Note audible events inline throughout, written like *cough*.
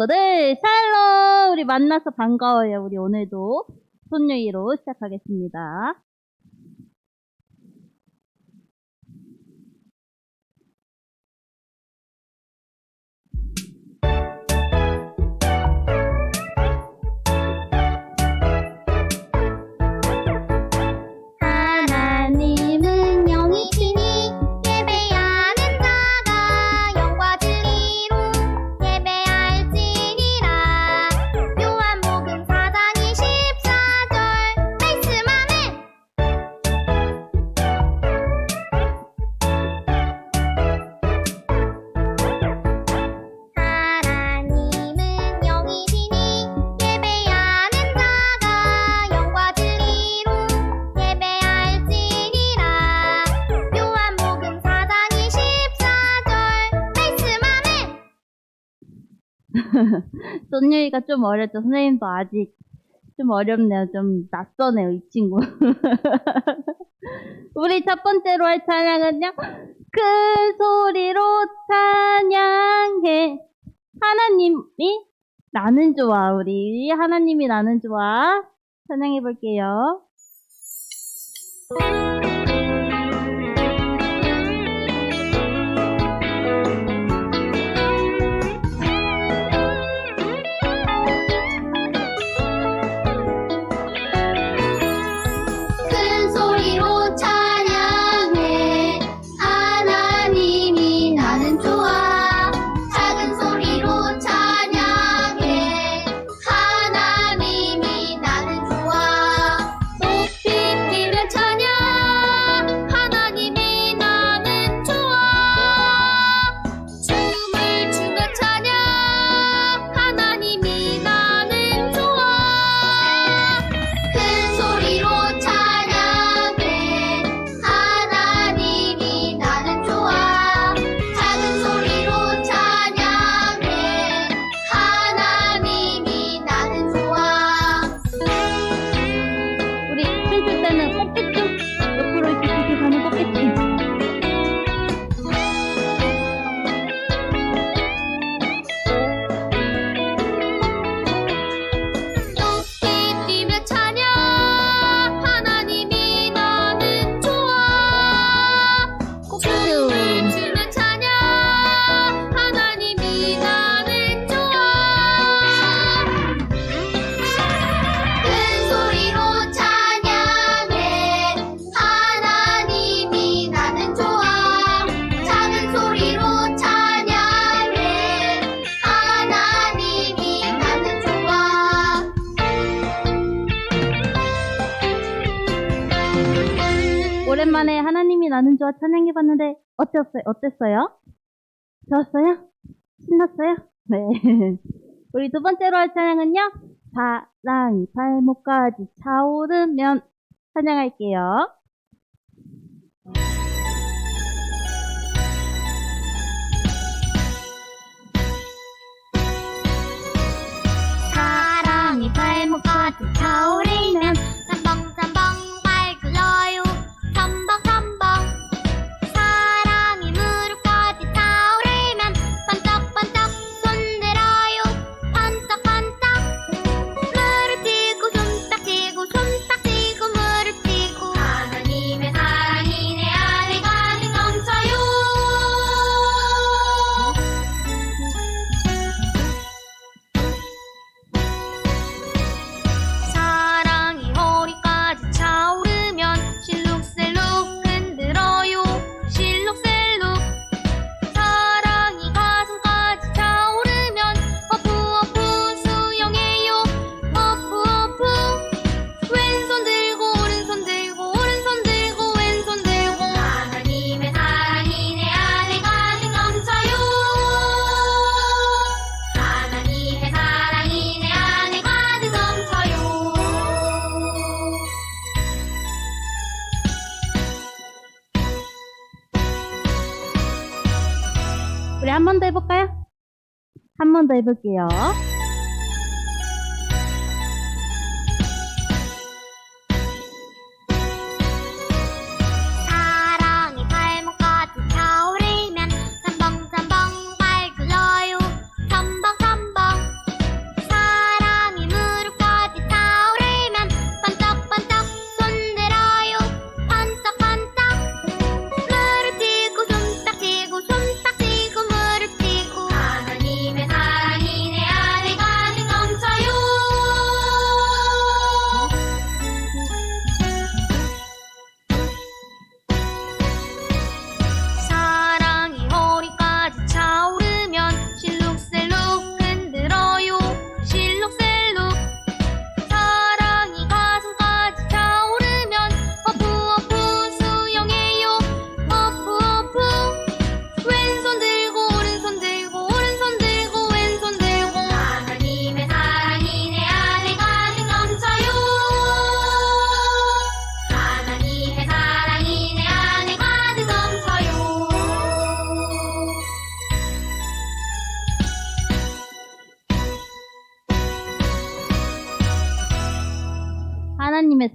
친구들 샬롬! 우리 만나서 반가워요 우리 오늘도. 손녀이로 시작하겠습니다. *laughs* 손녀이가 좀 어렸죠. 선생님도 아직 좀 어렵네요. 좀 낯서네요, 이 친구. *laughs* 우리 첫 번째로 할 찬양은요. 큰 그 소리로 찬양해. 하나님이 나는 좋아. 우리 하나님이 나는 좋아. 찬양해 볼게요. 찬양해봤는데 어땠어요? 어땠어요? 좋았어요? 신났어요? 네. *laughs* 우리 두 번째로 할 찬양은요. 바람이 발목까지 차오르면 찬양할게요. 사랑이 발목까지 차오르면 우리 한 번 더 해볼까요? 한 번 더 해볼게요.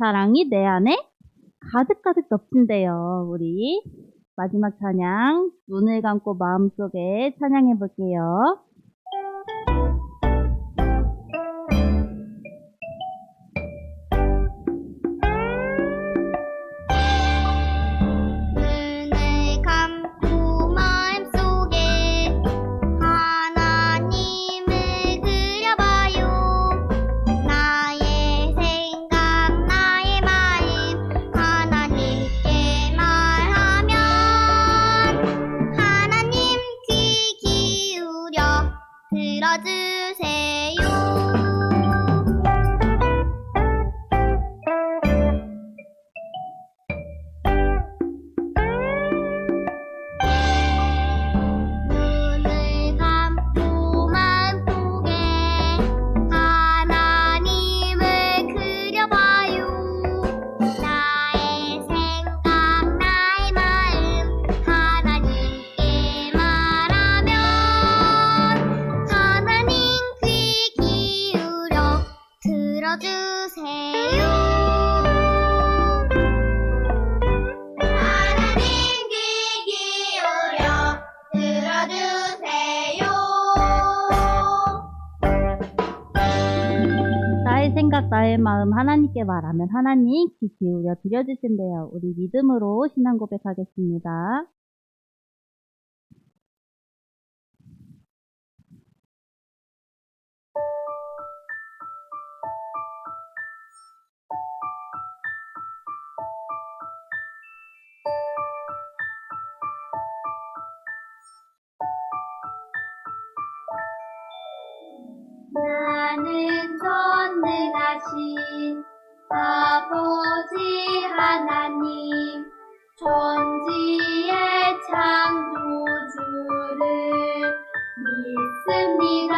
사랑이 내 안에 가득가득 넘친대요. 우리 마지막 찬양 눈을 감고 마음속에 찬양해 볼게요. 생각 나의 마음 하나님께 말하면 하나님 귀 기울여 드려주신대요. 우리 믿음으로 신앙 고백하겠습니다. 하신 아버지 하나님 존재의 창조주를 믿습니다.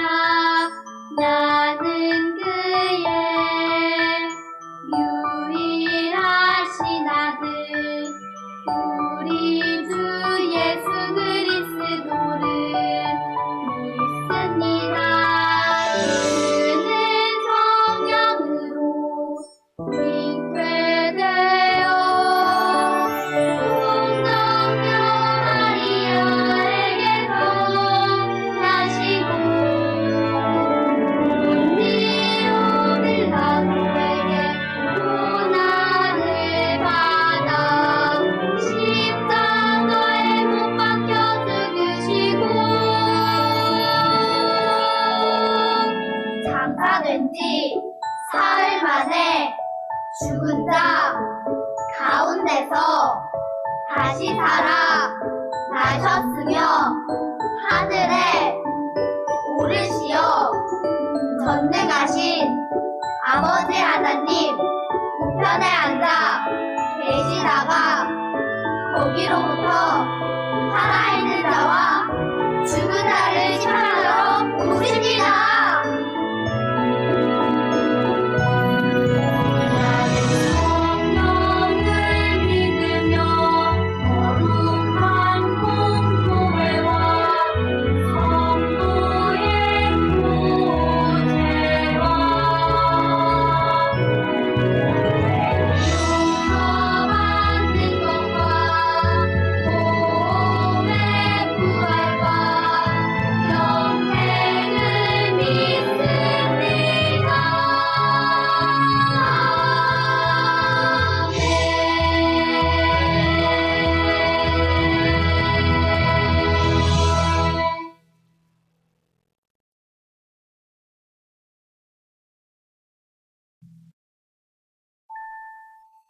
나는 그의 Quero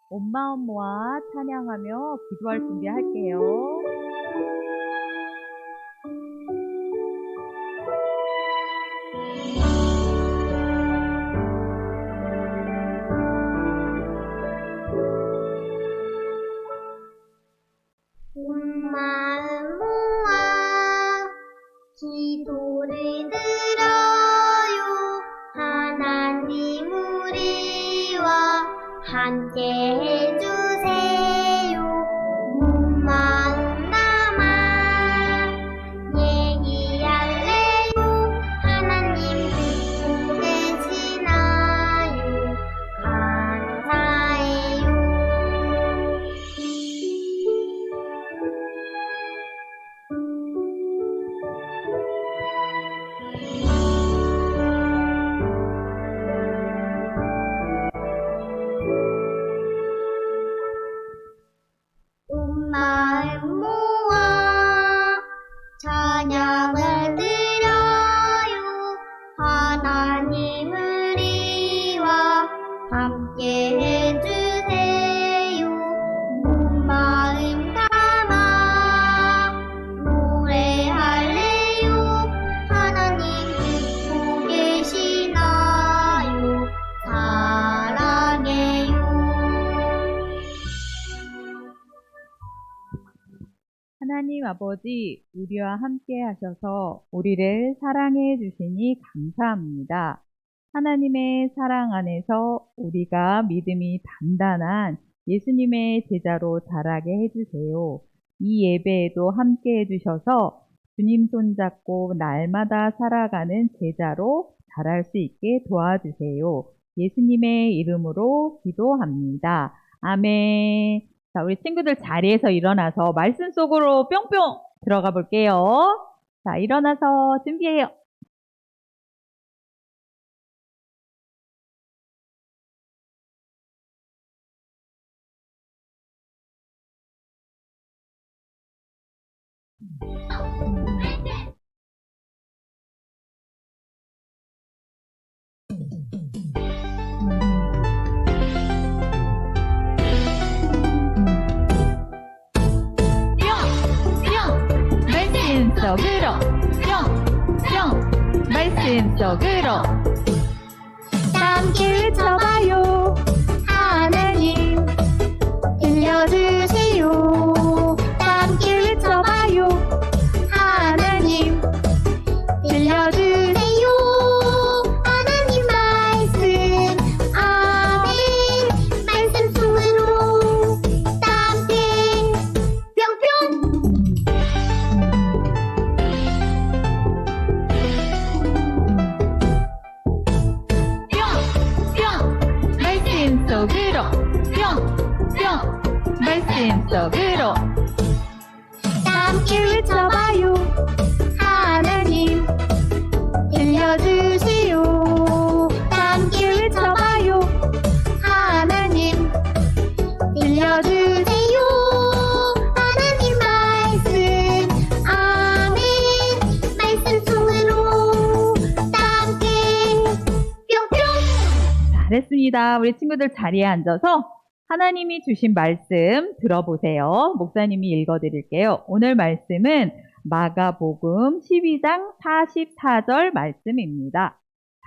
엄마 엄마와 찬양하며 기도할 준비할게요. 아버지, 우리와 함께 하셔서 우리를 사랑해 주시니 감사합니다. 하나님의 사랑 안에서 우리가 믿음이 단단한 예수님의 제자로 자라게 해주세요. 이 예배에도 함께 해주셔서 주님 손잡고 날마다 살아가는 제자로 자랄 수 있게 도와주세요. 예수님의 이름으로 기도합니다. 아멘. 자, 우리 친구들 자리에서 일어나서 말씀 속으로 뿅뿅 들어가 볼게요. 자, 일어나서 준비해요. 속으로 함께 외쳐봐요. 하나님 들려주세요 잘했습니다. 우리 친구들 자리에 앉아서 하나님이 주신 말씀 들어보세요. 목사님이 읽어드릴게요. 오늘 말씀은 마가복음 12장 44절 말씀입니다.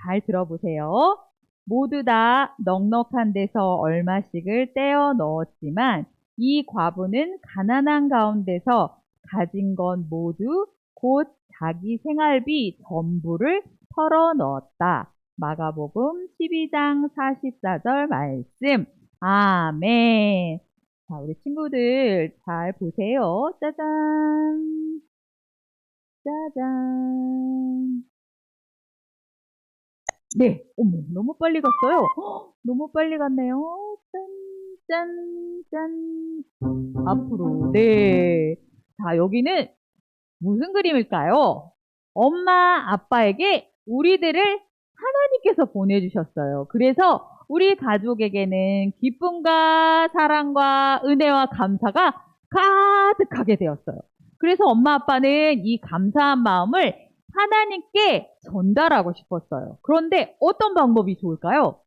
잘 들어보세요. 모두 다 넉넉한 데서 얼마씩을 떼어 넣었지만 이 과부는 가난한 가운데서 가진 건 모두 곧 자기 생활비 전부를 털어 넣었다. 마가복음 12장 44절 말씀. 아멘. 자, 우리 친구들 잘 보세요. 짜잔. 짜잔. 네. 어머, 너무 빨리 갔어요. 헉, 너무 빨리 갔네요. 짠, 짠, 짠. 앞으로. 네. 자, 여기는 무슨 그림일까요? 엄마, 아빠에게 우리들을 하나님께서 보내주셨어요. 그래서 우리 가족에게는 기쁨과 사랑과 은혜와 감사가 가득하게 되었어요. 그래서 엄마 아빠는 이 감사한 마음을 하나님께 전달하고 싶었어요. 그런데 어떤 방법이 좋을까요?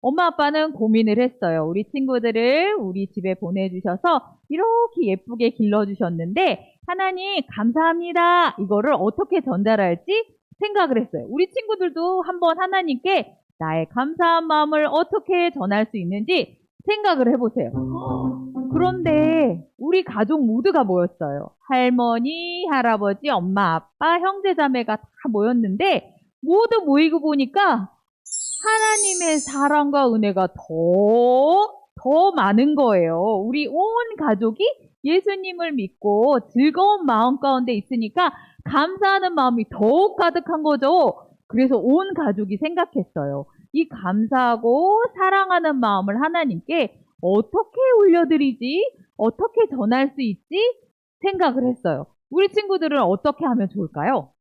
엄마 아빠는 고민을 했어요. 우리 친구들을 우리 집에 보내주셔서 이렇게 예쁘게 길러주셨는데 하나님 감사합니다. 이거를 어떻게 전달할지 생각을 했어요. 우리 친구들도 한번 하나님께 나의 감사한 마음을 어떻게 전할 수 있는지 생각을 해보세요. 그런데 우리 가족 모두가 모였어요. 할머니, 할아버지, 엄마, 아빠, 형제, 자매가 다 모였는데 모두 모이고 보니까 하나님의 사랑과 은혜가 더, 더 많은 거예요. 우리 온 가족이 예수님을 믿고 즐거운 마음 가운데 있으니까 감사하는 마음이 더욱 가득한 거죠. 그래서 온 가족이 생각했어요. 이 감사하고 사랑하는 마음을 하나님께 어떻게 올려드리지? 어떻게 전할 수 있지? 생각을 했어요. 우리 친구들은 어떻게 하면 좋을까요?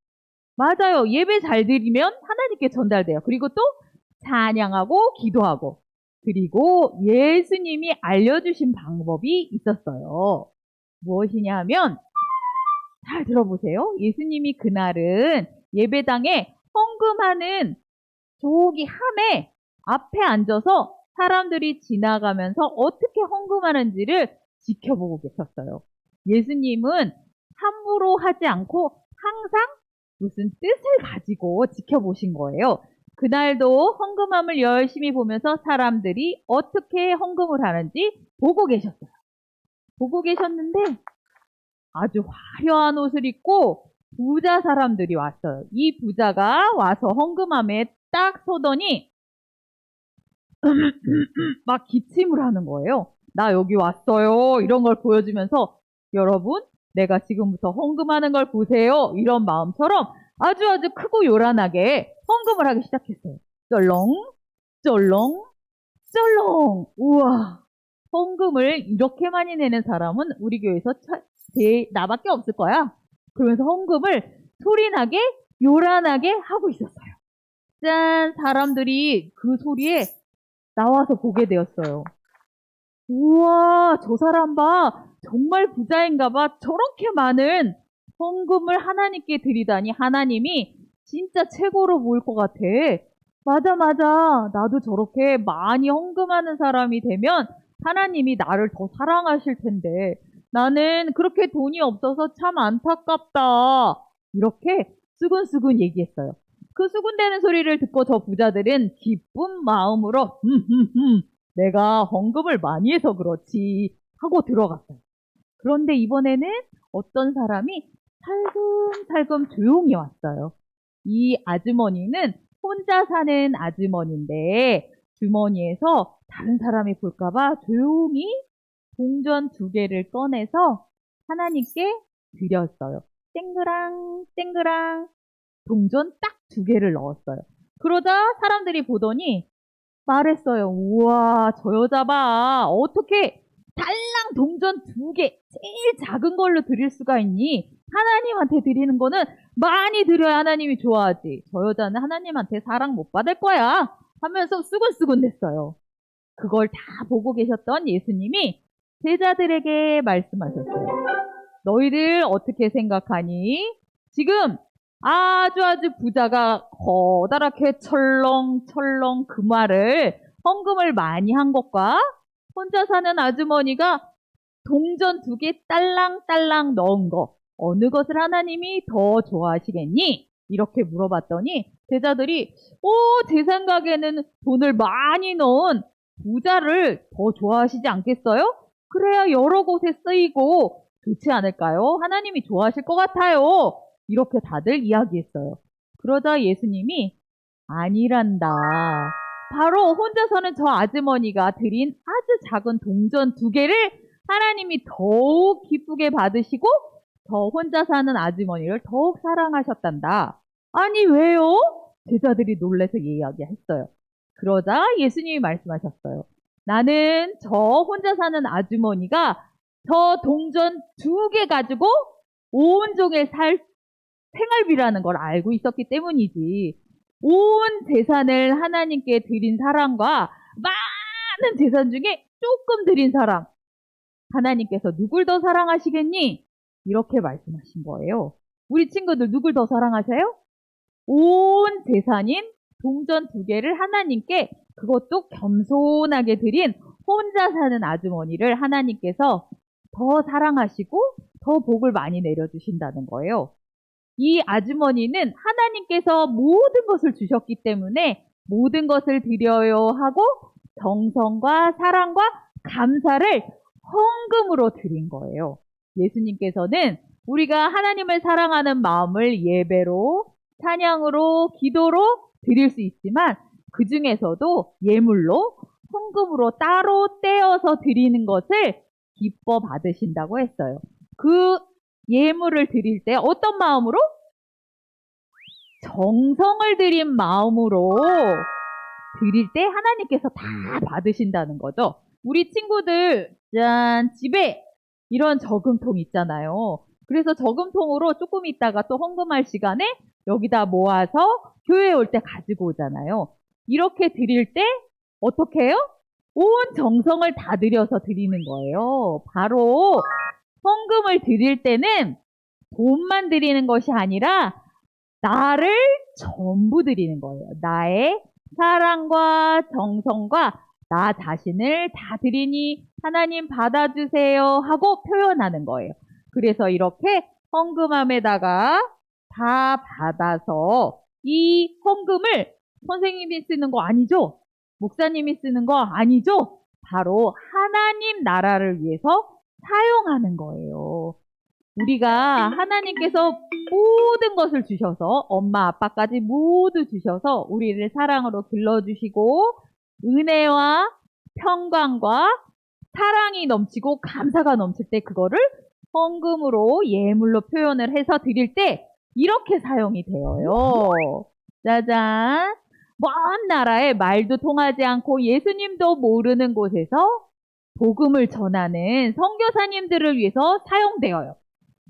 맞아요. 예배 잘 드리면 하나님께 전달돼요. 그리고 또 찬양하고 기도하고 그리고 예수님이 알려주신 방법이 있었어요. 무엇이냐 하면 잘 들어보세요. 예수님이 그날은 예배당에 헌금하는 저기 함에 앞에 앉아서 사람들이 지나가면서 어떻게 헌금하는지를 지켜보고 계셨어요. 예수님은 함부로 하지 않고 항상 무슨 뜻을 가지고 지켜보신 거예요. 그날도 헌금함을 열심히 보면서 사람들이 어떻게 헌금을 하는지 보고 계셨어요. 보고 계셨는데 아주 화려한 옷을 입고 부자 사람들이 왔어요. 이 부자가 와서 헌금함에 딱 서더니 *laughs* 막 기침을 하는 거예요. 나 여기 왔어요. 이런 걸 보여주면서 여러분, 내가 지금부터 헌금하는 걸 보세요. 이런 마음처럼 아주 아주 크고 요란하게 헌금을 하기 시작했어요. 쩔렁, 쩔렁, 쩔렁. 우와. 헌금을 이렇게 많이 내는 사람은 우리 교회에서 차- 제, 나밖에 없을 거야. 그러면서 헌금을 소리나게 요란하게 하고 있었어요. 짠! 사람들이 그 소리에 나와서 보게 되었어요. 우와, 저 사람 봐. 정말 부자인가 봐. 저렇게 많은 헌금을 하나님께 드리다니 하나님이 진짜 최고로 보일 것 같아. 맞아, 맞아. 나도 저렇게 많이 헌금하는 사람이 되면 하나님이 나를 더 사랑하실 텐데. 나는 그렇게 돈이 없어서 참 안타깝다. 이렇게 수근수근 얘기했어요. 그 수군대는 소리를 듣고 저 부자들은 기쁜 마음으로 흠흠흠 내가 헌금을 많이 해서 그렇지 하고 들어갔어요. 그런데 이번에는 어떤 사람이 살금살금 조용히 왔어요. 이 아주머니는 혼자 사는 아주머니인데 주머니에서 다른 사람이 볼까봐 조용히 동전 두 개를 꺼내서 하나님께 드렸어요. 땡그랑 땡그랑 동전 딱 두 개를 넣었어요. 그러자 사람들이 보더니 말했어요. 우와, 저 여자 봐. 어떻게 달랑 동전 두 개, 제일 작은 걸로 드릴 수가 있니? 하나님한테 드리는 거는 많이 드려야 하나님이 좋아하지. 저 여자는 하나님한테 사랑 못 받을 거야. 하면서 수근수근 됐어요. 그걸 다 보고 계셨던 예수님이 제자들에게 말씀하셨어요. 너희들 어떻게 생각하니? 지금 아주 아주 부자가 커다랗게 철렁철렁 그 말을 헌금을 많이 한 것과 혼자 사는 아주머니가 동전 두 개 딸랑딸랑 넣은 거 어느 것을 하나님이 더 좋아하시겠니? 이렇게 물어봤더니 제자들이 오, 제 생각에는 돈을 많이 넣은 부자를 더 좋아하시지 않겠어요? 그래야 여러 곳에 쓰이고 좋지 않을까요? 하나님이 좋아하실 것 같아요. 이렇게 다들 이야기했어요. 그러자 예수님이 아니란다. 바로 혼자 사는 저 아주머니가 드린 아주 작은 동전 두 개를 하나님이 더욱 기쁘게 받으시고 저 혼자 사는 아주머니를 더욱 사랑하셨단다. 아니 왜요? 제자들이 놀래서 이야기했어요. 그러자 예수님이 말씀하셨어요. 나는 저 혼자 사는 아주머니가 저 동전 두 개 가지고 온종일 살 생활비라는 걸 알고 있었기 때문이지. 온 재산을 하나님께 드린 사람과 많은 재산 중에 조금 드린 사람. 하나님께서 누굴 더 사랑하시겠니? 이렇게 말씀하신 거예요. 우리 친구들 누굴 더 사랑하세요? 온 재산인 동전 두 개를 하나님께 그것도 겸손하게 드린 혼자 사는 아주머니를 하나님께서 더 사랑하시고 더 복을 많이 내려주신다는 거예요. 이 아주머니는 하나님께서 모든 것을 주셨기 때문에 모든 것을 드려요 하고 정성과 사랑과 감사를 헌금으로 드린 거예요. 예수님께서는 우리가 하나님을 사랑하는 마음을 예배로, 찬양으로, 기도로 드릴 수 있지만 그 중에서도 예물로, 헌금으로 따로 떼어서 드리는 것을 기뻐 받으신다고 했어요. 그 예물을 드릴 때 어떤 마음으로? 정성을 들인 마음으로 드릴 때 하나님께서 다 받으신다는 거죠. 우리 친구들, 짠, 집에 이런 저금통 있잖아요. 그래서 저금통으로 조금 있다가 또 헌금할 시간에 여기다 모아서 교회에 올 때 가지고 오잖아요. 이렇게 드릴 때 어떻게 해요? 온 정성을 다 들여서 드리는 거예요. 바로 헌금을 드릴 때는 돈만 드리는 것이 아니라 나를 전부 드리는 거예요. 나의 사랑과 정성과 나 자신을 다 드리니 하나님 받아주세요 하고 표현하는 거예요. 그래서 이렇게 헌금함에다가 다 받아서 이 헌금을 선생님이 쓰는 거 아니죠? 목사님이 쓰는 거 아니죠? 바로 하나님 나라를 위해서 사용하는 거예요. 우리가 하나님께서 모든 것을 주셔서 엄마 아빠까지 모두 주셔서 우리를 사랑으로 길러주시고 은혜와 평강과 사랑이 넘치고 감사가 넘칠 때 그거를 헌금으로 예물로 표현을 해서 드릴 때 이렇게 사용이 되어요. 짜잔. 먼 나라에 말도 통하지 않고 예수님도 모르는 곳에서 복음을 전하는 선교사님들을 위해서 사용되어요.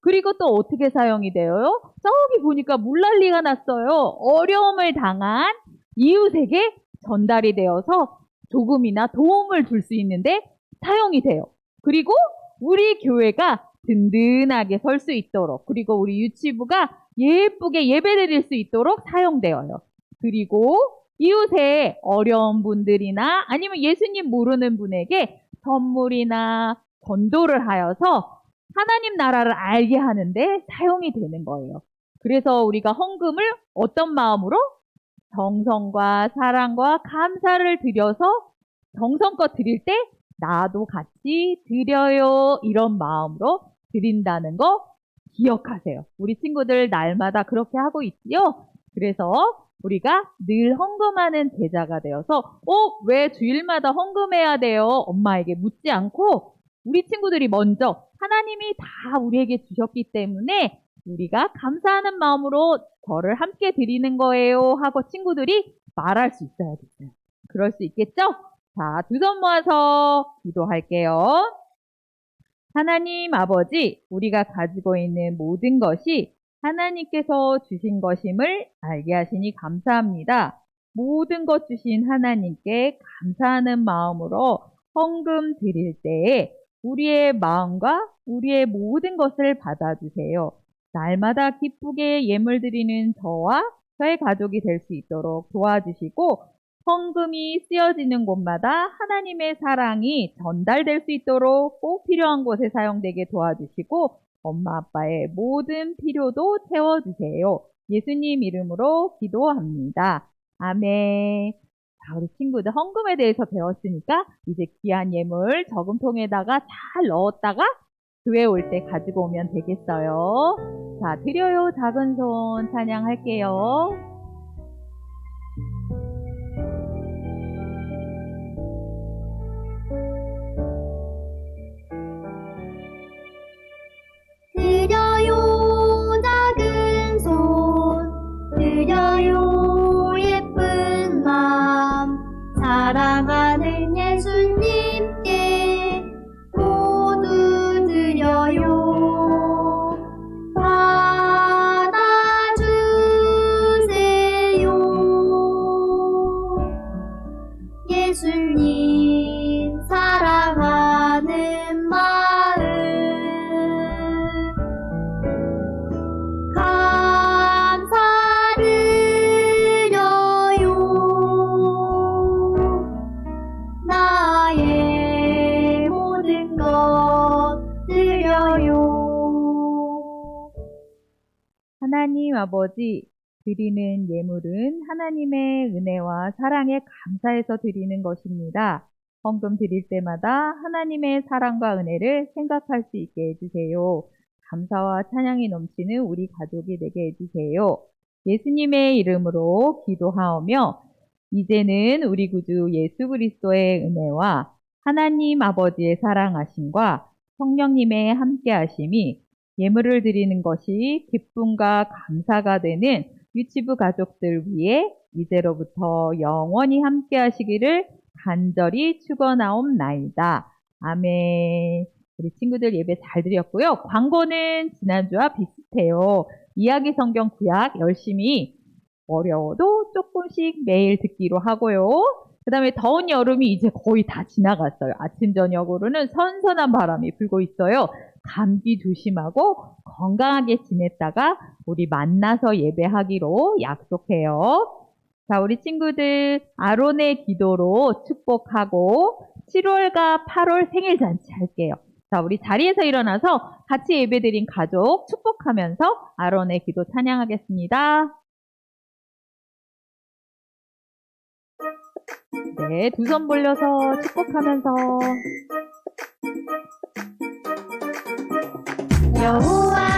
그리고 또 어떻게 사용이 되어요? 저기 보니까 물난리가 났어요. 어려움을 당한 이웃에게 전달이 되어서 조금이나 도움을 줄 수 있는데 사용이 돼요. 그리고 우리 교회가 든든하게 설 수 있도록 그리고 우리 유치부가 예쁘게 예배 드릴 수 있도록 사용되어요. 그리고 이웃에 어려운 분들이나 아니면 예수님 모르는 분에게 선물이나 전도를 하여서 하나님 나라를 알게 하는데 사용이 되는 거예요. 그래서 우리가 헌금을 어떤 마음으로? 정성과 사랑과 감사를 드려서 정성껏 드릴 때 나도 같이 드려요. 이런 마음으로 드린다는 거 기억하세요. 우리 친구들 날마다 그렇게 하고 있지요? 그래서 우리가 늘 헌금하는 제자가 되어서 어, 왜 주일마다 헌금해야 돼요? 엄마에게 묻지 않고 우리 친구들이 먼저 하나님이 다 우리에게 주셨기 때문에 우리가 감사하는 마음으로 저를 함께 드리는 거예요 하고 친구들이 말할 수 있어야 됐어요. 그럴 수 있겠죠? 자, 두 손 모아서 기도할게요. 하나님 아버지, 우리가 가지고 있는 모든 것이 하나님께서 주신 것임을 알게 하시니 감사합니다. 모든 것 주신 하나님께 감사하는 마음으로 헌금 드릴 때에 우리의 마음과 우리의 모든 것을 받아주세요. 날마다 기쁘게 예물 드리는 저와 저의 가족이 될 수 있도록 도와주시고 헌금이 쓰여지는 곳마다 하나님의 사랑이 전달될 수 있도록 꼭 필요한 곳에 사용되게 도와주시고 엄마 아빠의 모든 필요도 채워주세요. 예수님 이름으로 기도합니다. 아멘. 자, 우리 친구들 헌금에 대해서 배웠으니까 이제 귀한 예물 저금통에다가 잘 넣었다가 교회 올 때 가지고 오면 되겠어요. 자, 드려요 작은 손 찬양할게요. 손 아버지, 드리는 예물은 하나님의 은혜와 사랑에 감사해서 드리는 것입니다. 헌금 드릴 때마다 하나님의 사랑과 은혜를 생각할 수 있게 해주세요. 감사와 찬양이 넘치는 우리 가족이 되게 해주세요. 예수님의 이름으로 기도하오며 이제는 우리 구주 예수 그리스도의 은혜와 하나님 아버지의 사랑하심과 성령님의 함께하심이 예물을 드리는 것이 기쁨과 감사가 되는 유치부 가족들 위해 이제로부터 영원히 함께 하시기를 간절히 축원하옵나이다. 아멘. 우리 친구들 예배 잘 드렸고요. 광고는 지난주와 비슷해요. 이야기 성경 구약 열심히 어려워도 조금씩 매일 듣기로 하고요. 그 다음에 더운 여름이 이제 거의 다 지나갔어요. 아침, 저녁으로는 선선한 바람이 불고 있어요. 감기 조심하고 건강하게 지냈다가 우리 만나서 예배하기로 약속해요. 자, 우리 친구들 아론의 기도로 축복하고 7월과 8월 생일 잔치 할게요. 자, 우리 자리에서 일어나서 같이 예배드린 가족 축복하면서 아론의 기도 찬양하겠습니다. 네, 두 손 벌려서 축복하면서. 여호와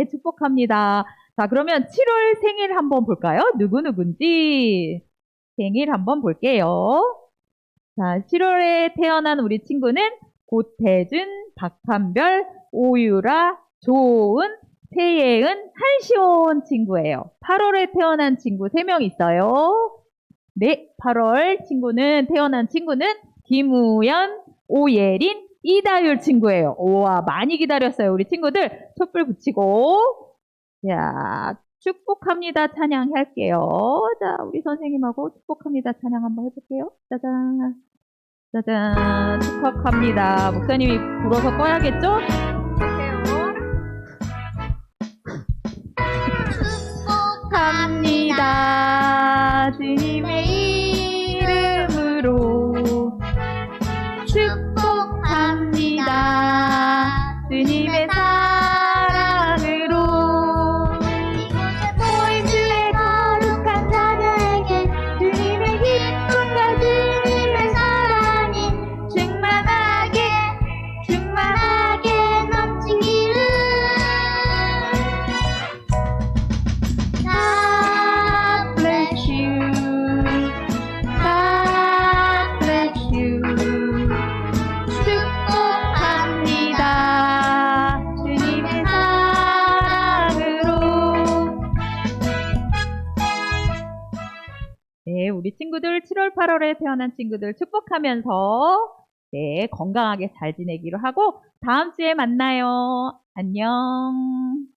네, 축복합니다. 자, 그러면 7월 생일 한번 볼까요? 누구누군지 생일 한번 볼게요. 자, 7월에 태어난 우리 친구는 고태준, 박한별, 오유라, 조은, 태예은, 한시온 친구예요. 8월에 태어난 친구 3명 있어요. 네, 8월 친구는, 태어난 친구는 김우연, 오예린, 이다율 친구예요. 우와, 많이 기다렸어요. 우리 친구들 촛불 붙이고. 자, 축복합니다. 찬양 할게요. 자, 우리 선생님하고 축복합니다. 찬양 한번 해볼게요. 짜잔. 짜잔. 축복합니다. 목사님이 불어서 꺼야겠죠? 축복합니다. 태어난 친구들 축복하면서 네, 건강하게 잘 지내기로 하고 다음 주에 만나요. 안녕.